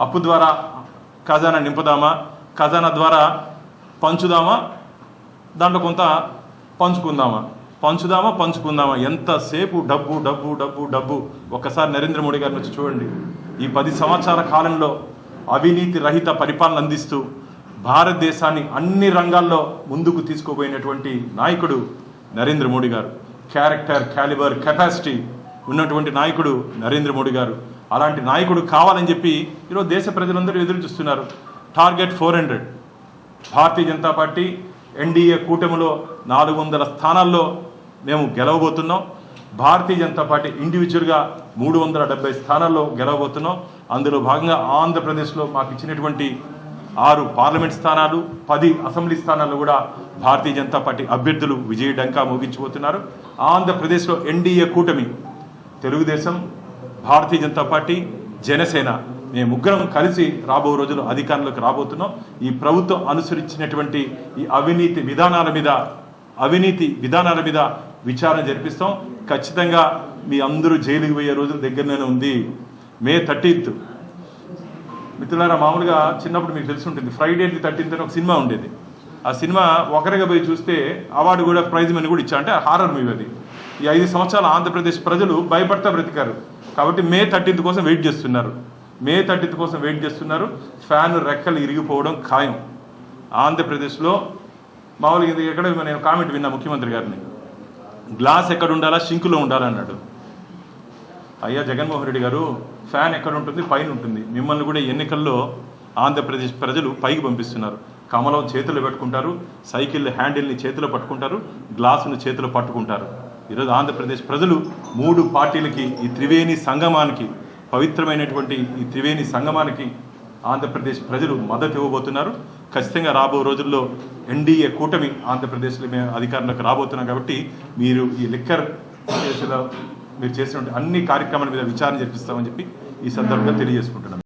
అప్పు ద్వారా ఖజానా నింపుదామా? ఖజానా ద్వారా పంచుదామా? దాంట్లో కొంత పంచుకుందామా? పంచుదామా? పంచుకుందామా? ఎంతసేపు డబ్బు డబ్బు డబ్బు డబ్బు? ఒక్కసారి నరేంద్ర మోడీ గారిని వచ్చి చూడండి. ఈ పది సంవత్సరాల కాలంలో అవినీతి రహిత పరిపాలన అందిస్తూ భారతదేశాన్ని అన్ని రంగాల్లో ముందుకు తీసుకుపోయినటువంటి నాయకుడు నరేంద్ర మోడీ గారు. క్యారెక్టర్ క్యాలిబర్ కెపాసిటీ ఉన్నటువంటి నాయకుడు నరేంద్ర మోడీ గారు. అలాంటి నాయకుడు కావాలని చెప్పి ఈరోజు దేశ ప్రజలందరూ ఎదురు చూస్తున్నారు. Target four hundred. Bharatiya Janata Party NDA కూటమిలో నాలుగు వందల స్థానాల్లో మేము గెలవబోతున్నాం. భారతీయ జనతా పార్టీ ఇండివిజువల్గా మూడు వందల డెబ్బై స్థానాల్లో గెలవబోతున్నాం. అందులో భాగంగా ఆంధ్రప్రదేశ్లో మాకు ఇచ్చినటువంటి ఆరు పార్లమెంట్ స్థానాలు పది అసెంబ్లీ స్థానాలు కూడా భారతీయ జనతా పార్టీ అభ్యర్థులు విజయ డంకా ముగించిపోతున్నారు ఆంధ్రప్రదేశ్లో ఎన్డీఏ కూటమి తెలుగుదేశం భారతీయ జనతా పార్టీ జనసేన మేము ముగ్గురం కలిసి రాబో రోజులు అధికారంలోకి రాబోతున్నాం. ఈ ప్రభుత్వం అనుసరించినటువంటి ఈ అవినీతి విధానాల మీద అవినీతి విధానాల మీద విచారణ జరిపిస్తాం. ఖచ్చితంగా మీ అందరూ జైలుకి పోయే రోజులు దగ్గరలోనే ఉంది. May thirteenth. మిత్రులారా మామూలుగా చిన్నప్పుడు మీకు తెలిసి ఉంటుంది ఫ్రైడే థర్టీన్త్ అని ఒక సినిమా ఉండేది. ఆ సినిమా ఒకరిగా పోయి చూస్తే అవార్డు కూడా ప్రైజ్ మనీ కూడా ఇచ్చా అంటే హారర్ మూవీ అది. ఈ ఐదు సంవత్సరాల ఆంధ్రప్రదేశ్ ప్రజలు భయపడతా బ్రతికారు. కాబట్టి మే థర్టీన్త్ కోసం వెయిట్ చేస్తున్నారు. మే థర్టీన్త్ కోసం వెయిట్ చేస్తున్నారు. ఫ్యాన్ రెక్కలు ఇరిగిపోవడం ఖాయం. ఆంధ్రప్రదేశ్లో మామూలుగా ఇది ఎక్కడ నేను కామెంట్ విన్నా ముఖ్యమంత్రి గారిని. గ్లాస్ ఎక్కడ ఉండాలా? షింకులో ఉండాలన్నాడు అయ్యా జగన్మోహన్ రెడ్డి గారు ఫ్యాన్ ఎక్కడ ఉంటుంది? పైన ఉంటుంది. మిమ్మల్ని కూడా ఎన్నికల్లో ఆంధ్రప్రదేశ్ ప్రజలు పైకి పంపిస్తున్నారు. కమలం చేతులు పెట్టుకుంటారు సైకిల్ హ్యాండిల్ని చేతిలో పట్టుకుంటారు గ్లాసును చేతిలో పట్టుకుంటారు. ఈరోజు ఆంధ్రప్రదేశ్ ప్రజలు మూడు పార్టీలకి ఈ త్రివేణి సంగమానికి పవిత్రమైనటువంటి ఈ త్రివేణి సంగమానికి ఆంధ్రప్రదేశ్ ప్రజలు మద్దతు ఇవ్వబోతున్నారు. ఖచ్చితంగా రాబో రోజుల్లో ఎన్డీఏ కూటమి ఆంధ్రప్రదేశ్లో మేము అధికారంలోకి రాబోతున్నాం కాబట్టి మీరు ఈ లిక్కర్ కేసులో మీరు చేసినటువంటి అన్ని కార్యక్రమాల మీద విచారణ జరిపిస్తామని చెప్పి ఈ సందర్భంగా తెలియజేసుకుంటున్నాం.